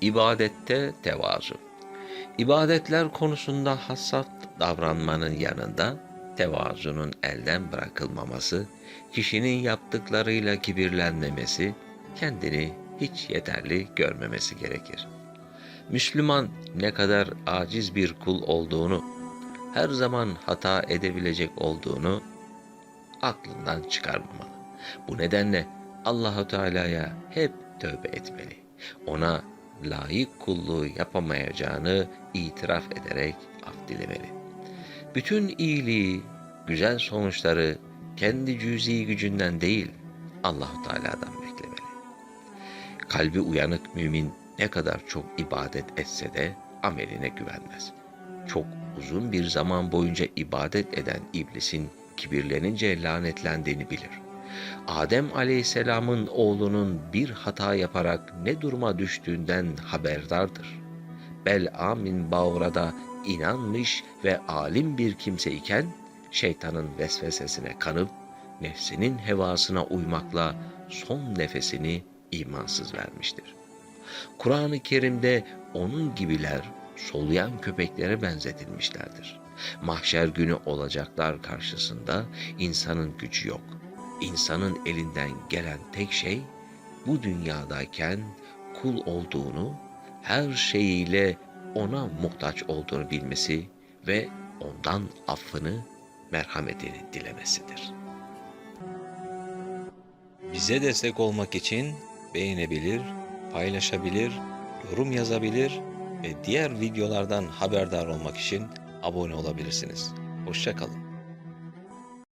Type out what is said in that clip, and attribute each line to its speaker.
Speaker 1: İbadette tevazu. İbadetler konusunda hassas davranmanın yanında tevazunun elden bırakılmaması, kişinin yaptıklarıyla kibirlenmemesi, kendini hiç yeterli görmemesi gerekir. Müslüman ne kadar aciz bir kul olduğunu, her zaman hata edebilecek olduğunu aklından çıkarmamalı. Bu nedenle Allahu Teala'ya hep tövbe etmeli. Ona layık kulluğu yapamayacağını itiraf ederek af dilemeli. Bütün iyiliği, güzel sonuçları kendi cüzi gücünden değil Allahu Teala'dan beklemeli. Kalbi uyanık mümin ne kadar çok ibadet etse de ameline güvenmez. Çok uzun bir zaman boyunca ibadet eden iblisin kibirlenince lanetlendiğini bilir. Adem Aleyhisselam'ın oğlunun bir hata yaparak ne duruma düştüğünden haberdardır. Bel'am'in Bağra'da inanmış ve alim bir kimse iken şeytanın vesvesesine kanıp nefsinin hevasına uymakla son nefesini imansız vermiştir. Kur'an-ı Kerim'de onun gibiler soluyan köpeklere benzetilmişlerdir. Mahşer günü olacaklar karşısında insanın gücü yok. İnsanın elinden gelen tek şey bu dünyadayken kul olduğunu, her şeyiyle ona muhtaç olduğunu bilmesi ve ondan affını, merhametini dilemesidir.
Speaker 2: Bize destek olmak için beğenebilir, paylaşabilir, yorum yazabilir ve diğer videolardan haberdar olmak için abone olabilirsiniz. Hoşçakalın.